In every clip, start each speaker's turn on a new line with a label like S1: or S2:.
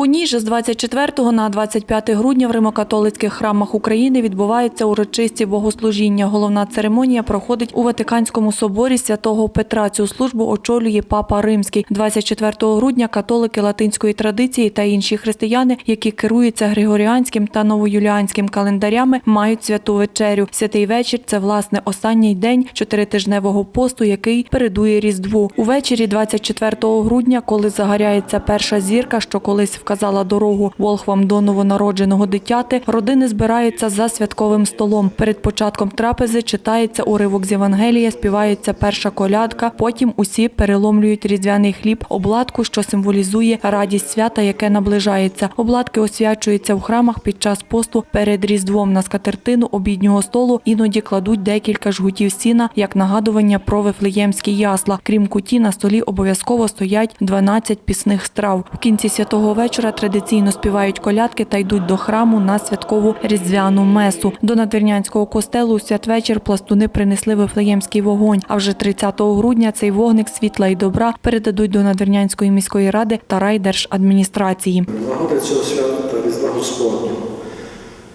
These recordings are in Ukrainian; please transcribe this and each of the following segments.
S1: У ній же з 24 на 25 грудня в римокатолицьких храмах України відбуваються урочисті богослужіння. Головна церемонія проходить у Ватиканському соборі святого Петра. Цю службу очолює Папа Римський. 24 грудня католики латинської традиції та інші християни, які керуються григоріанським та новоюліанським календарями, мають святу вечерю. Святий вечір це власне останній день чотиритижневого посту, який передує Різдву. Увечері 24 грудня, коли загоряється перша зірка, що колись вказала дорогу волхвам до новонародженого дитяти, родини збираються за святковим столом. Перед початком трапези читається уривок з Євангелія, співається перша колядка. Потім усі переломлюють різдвяний хліб, обладку, що символізує радість свята, яке наближається. Обладки освячуються в храмах під час посту перед різдвом на скатертину обіднього столу. Іноді кладуть декілька жгутів сіна як нагадування про вифлеємські ясла. Крім куті, на столі обов'язково стоять 12 пісних страв. В кінці святого вечора традиційно співають колядки та йдуть до храму на святкову різдвяну месу. До надвірнянського костелу у святвечір пластуни принесли вифлеємський вогонь. А вже 30 грудня цей вогник світла і добра передадуть до надвірнянської міської ради та райдержадміністрації.
S2: Нагоди цього свята та Різдва Господнього,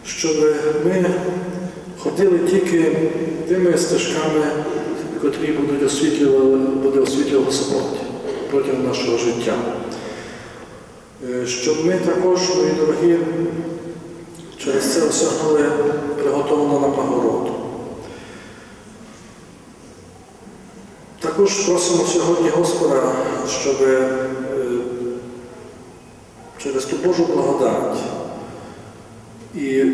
S2: щоб ми ходили тільки тими стежками, котрі будуть освітлювали, буде освітлювати Господь протягом нашого життя. Е, Щоб ми також, мої дорогі, через це осягнули приготовлену нам нагороду. Також просимо сьогодні Господа, щоб е, через ту Божу благодать, і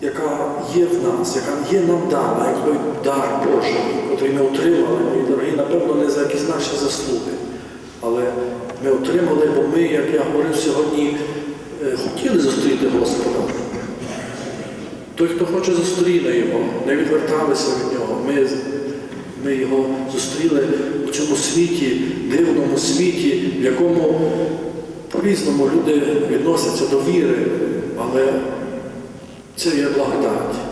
S2: яка є в нас, яка є нам дана, як той дар Божий, який ми отримали, мої дорогі, напевно, не за якісь наші заслуги. Але ми отримали, бо ми, як я говорив сьогодні, е, хотіли зустріти Господа. Той, хто хоче, зустріне його, не відверталися від нього. Ми, ми його зустріли у цьому світі, дивному світі, в якому по-різному люди відносяться до віри, але це є благодать.